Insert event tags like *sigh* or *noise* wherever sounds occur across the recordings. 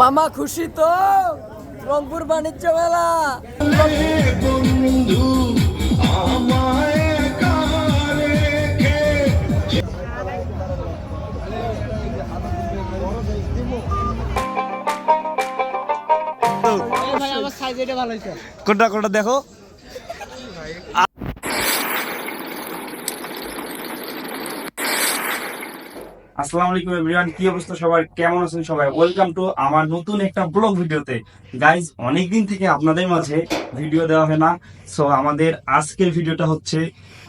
মামা খুশি তো? রংপুর বাণিজ্য মেলা। কোনটা কোনটা দেখো? আসসালামু আলাইকুম এভরিওয়ান কি অবস্থা সবার? কেমন আছেন সবাই? ওয়েলকাম টু আমার নতুন একটা ব্লগ ভিডিওতে। গাইজ অনেকদিন থেকে আপনাদের মাঝে ভিডিও দেওয়া হয় না। সো আমাদের আজকের ভিডিওটা হচ্ছে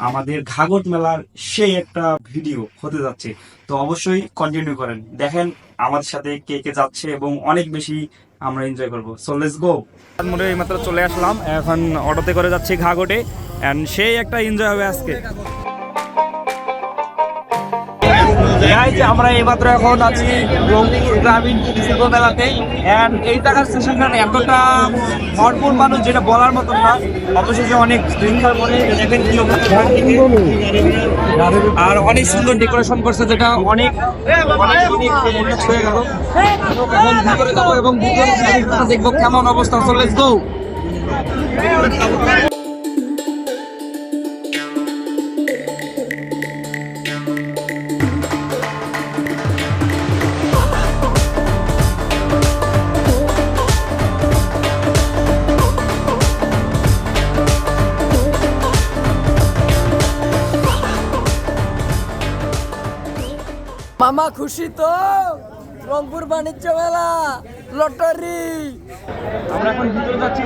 আমাদের ঘাগট মেলার সেই একটা ভিডিও হতে যাচ্ছে। তো অবশ্যই কন্টিনিউ করেন। দেখেন আমাদের সাথে কে কে যাচ্ছে এবং অনেক বেশি আমরা এনজয় করব। সো লেটস গো মোড়ে এইমাত্র চলে আসলাম। এখন অটোতে করে যাচ্ছি ঘাগটে। অ্যান্ড সেই একটা এনজয় হবে আজকে। Guys, আমরা এইমাত্র এখন আছি রংপুর গ্রামীণ শিল্প মেলাতে। এন্ড এই জায়গার স্টেশনটা এতটা ভরপুর মানুষ যেটা বলার মতন না। অবশেষে অনেক আর অনেক সুন্দর ডেকোরেশন করছে যেটা অনেক হয়ে গেল। এখন ভিতরে এবং দেখব কেমন অবস্থা। চলে গো মামা খুশি তো? রংপুর বাণিজ্য মেলা লটারি। আমরা এখন ভিতরে যাচ্ছি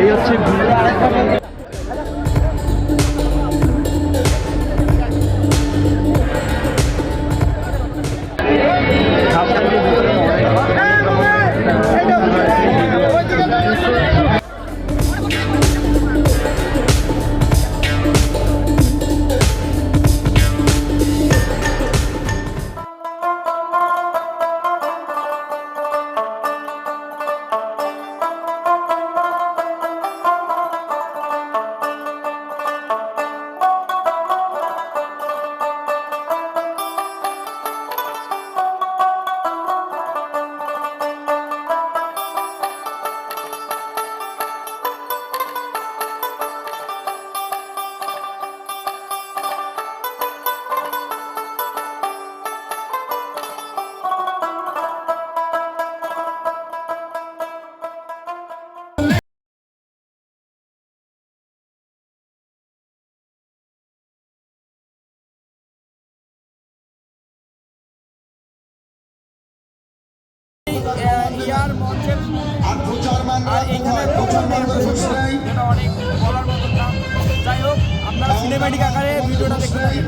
এই হচ্ছে আর এইখানে প্রচুর যেটা অনেক বলার মতন না। যাই হোক আপনারা সিনেমাটিক আকারে ভিডিওটা দেখতে থাকেন।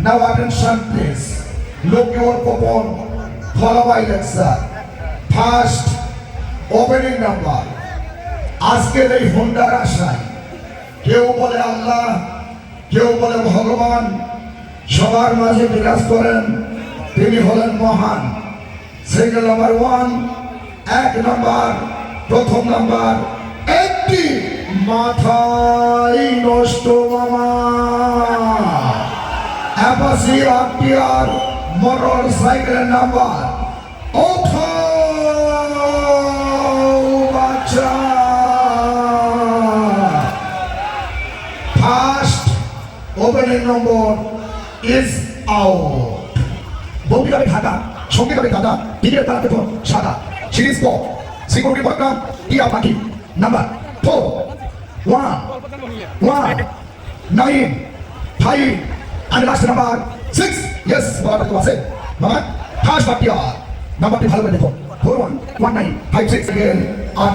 Now attention please. Look your coupon, follow by lecture. First, opening number. আজকের এই হুন্ডার আশায় কেউ বলে আল্লাহ কেউ বলে ভগবান সবার মাঝে বিরাজ করেন তিনি হলেন মহান সিঙ্গেল নাম্বার ওয়ান এক নাম্বার প্রথম নাম্বার একটি মাথায় নষ্ট মামা অ্যাপাসি আরটিআর মোটর সাইকেলের নাম্বার ওঠো বাচ্চা first opening number is out বৌদি গাড়ি ঢাকা সঙ্গে গাড়ি ঢাকা টিকিটের তারা পেতন সাদা। সিরিজ ক সিকিউরিটি প্রোগ্রাম টিয়া পাখি number four one one nine five and last number six. Yes বাবা তো আছে। বাবা ফার্স্ট বাটিয়া নাম্বারটি ভালো করে দেখো। Four one one nine five six again আট।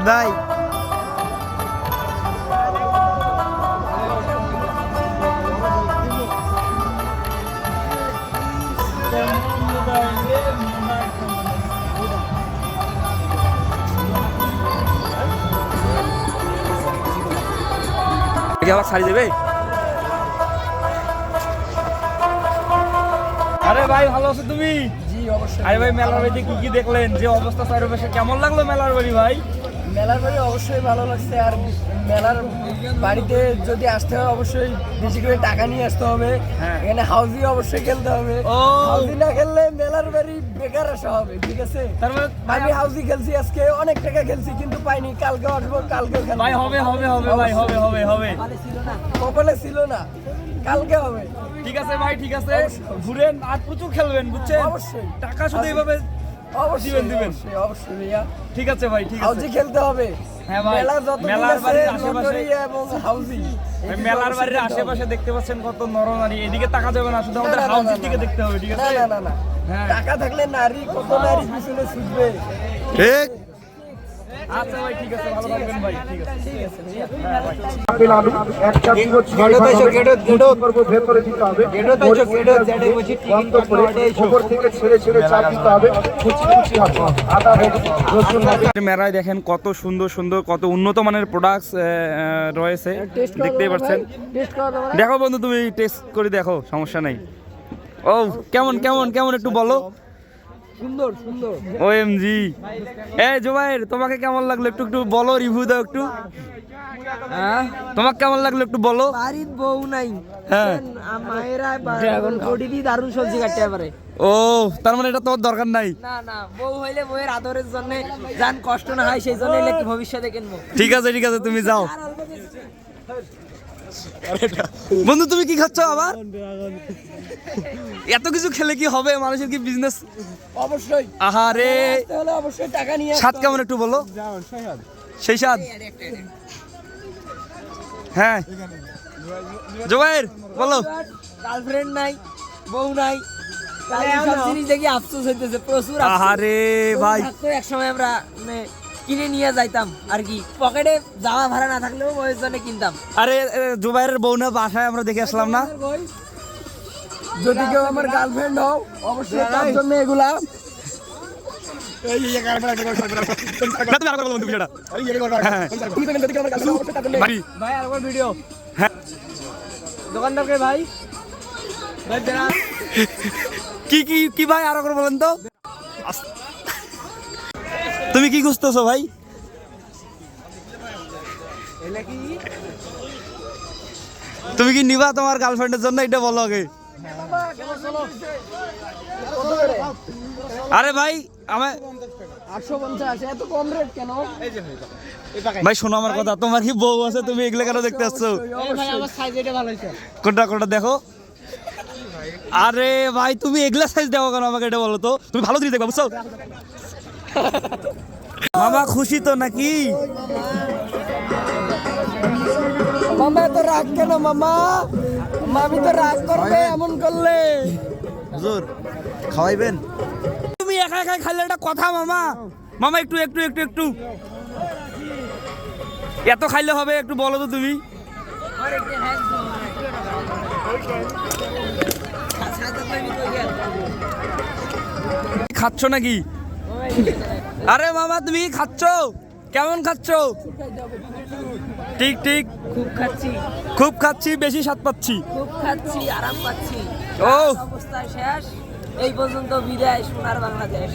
ভাই আবার ছাড়ি দেবে? আরে ভাই ভালো আছো তুমি? জি অবশ্যই আরে ভাই মেলার বাড়িতে কি কি দেখলেন? যে অবস্থা চারিপাশে কেমন লাগল মেলার বাড়ি ভাই? মেলার বাড়ি অবশ্যই ভালো লাগছে আর মেলার বাড়িতে যদি আসতে হয় অবশ্যই বেশি করে টাকা নিয়ে আসতে হবে। হ্যাঁ। এখানে হাউজি অবশ্যই খেলতে হবে। হাউজি না খেললে মেলার বাড়ি বেকার আসা হবে ঠিক আছে? মানে আমি হাউজি খেলছি আজকে অনেক টাকা খেলছি কিন্তু পাইনি। কালকে আসব কালকে ভাই হবে হবে হবে ভাই হবে হবে হবে। কপালে ছিল না। কালকে হবে। ঠিক আছে ভাই ঠিক আছে। ঘুরেন আর প্রচুর খেলবেন বুঝছেন? অবশ্যই। টাকা শুধু এইভাবে দিবেন, দিবেন। অবশ্যই ভাইয়া ঠিক আছে ভাই ঠিক আছে। হাউজি খেলতে হবে। হ্যাঁ ভাই, মেলা যত মেলার বাড়ির আশেপাশে- এবং হাউজি মেলার বাড়ির আশেপাশে দেখতে পাচ্ছেন কত নরনারী এদিকে তাকা যাবে না শুধু আমাদের হাউজির দিকে দেখতে হবে ঠিক আছে? না না না। হ্যাঁ। টাকা থাকলে নারী কত নারী পিছনে ছুটবে? ঠিক। মেলায় দেখেন কত সুন্দর সুন্দর কত উন্নত মানের প্রোডাক্টস রয়েছে। দেখতেই পাচ্ছেন? দেখো বন্ধু তুমি টেস্ট করে দেখো সমস্যা নাই। ও কেমন কেমন কেমন একটু বলো। সুন্দর সুন্দর। ও এম জি এ জুবাইর তোমাকে কেমন লাগল একটু একটু বলো রিভিউ দাও একটু। হ্যাঁ? তোমাকে কেমন লাগল একটু বলো। বাড়ির বউ নাই। হ্যাঁ। মায়েরা ড্রাগন কোটি দারুণ সবজি কাটতে পারে ও তার মানে এটা তোমার দরকার নাই? না না বউ হইলে বউয়ের আদরের জন্য যান কষ্ট না হয় সেই জন্য ভবিষ্যতে কিনবো। ঠিক আছে ঠিক আছে তুমি যাও। *laughs* বন্ধু তুমি কি খাচ্ছ আবার? এত কিছু খেলে কি হবে? মানুষের কি বিজনেস অবশ্যই। আহারে। অবশ্যই টাকা নিয়ে স্বাদ কেমন একটু বলো? সেই স্বাদ। হ্যাঁ। জোবাইর বলো। গার্লফ্রেন্ড নাই বউ নাই। তাহলে সব জিনিস দেখি আফসোস হইতেছে প্রচুর আফসোস। আহারে ভাই। এক সময় আমরা মানে কিনে নিয়ে যাইতাম আর কি। পকেটে যাওয়া ভাড়া না থাকলেও বউয়ের জন্য কিনতাম। আরে জুবাইরের বউ না বাসায় আমরা দেখে আসলাম না। যদি কেউ আমার গার্লফ্রেন্ড হও অবশ্যই তার জন্য এগুলা। হ্যাঁ। দোকানদারকে ভাই। কি কি কি ভাই আরও করে বলেন তো। কি খুঁজতেছো ভাই? তুমি কি নিবা তোমার গার্লফ্রেন্ডের জন্য? এটা বলো আগে। আরে ভাই আমার ভাই, শোনো আমার কথা। তোমার কি বউ আছে? তুমি এগুলো কেন দেখতে আসছো? কোনটা কোনটা দেখো। আরে ভাই, তুমি এগুলা সাইজ দেখো কেন আমাকে এটা বলো তো? তুমি ভালো জিনিস দেখবা, বুঝছ? মামা খুশি তো নাকি? মামা তো রাগ কেন মামা? মামি তো রাগ করবে এমন করলে। হুজুর খাওয়াইবেন? তুমি একা একা খাইলে একটা কথা মামা। মামা একটু একটু একটু একটু। এত খাইলে হবে একটু বলো তো তুমি। খাচ্ছ নাকি? আরে মামা তুমি খাচ্ছ? কেমন খাচ্ছ? ঠিক ঠিক। খুব খাচ্ছি। খুব খাচ্ছি বেশি স্বাদ পাচ্ছি। খুব খাচ্ছি আরাম পাচ্ছি। ও। অবস্থা শেষ। এই পর্যন্ত বিদায় সোনার বাংলাদেশ।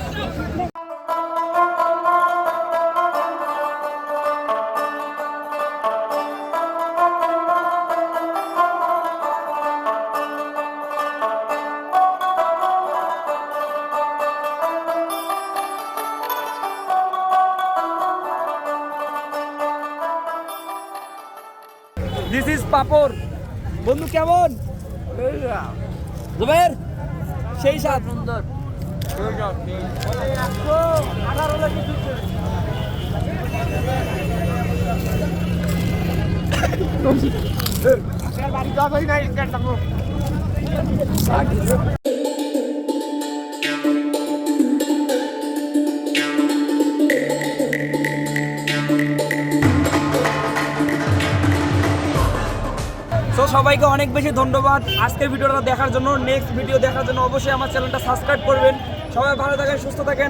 দিস ইজ পাপড়। বন্ধু কেমন? জুবের? সেই সাত সুন্দর তো সবাইকে অনেক বেশি ধন্যবাদ। আজকের ভিডিওটা দেখার জন্য নেক্সট ভিডিও দেখার জন্য অবশ্যই আমার চ্যানেলটা সাবস্ক্রাইব করবেন। সবাই ভালো থাকেন, সুস্থ থাকেন।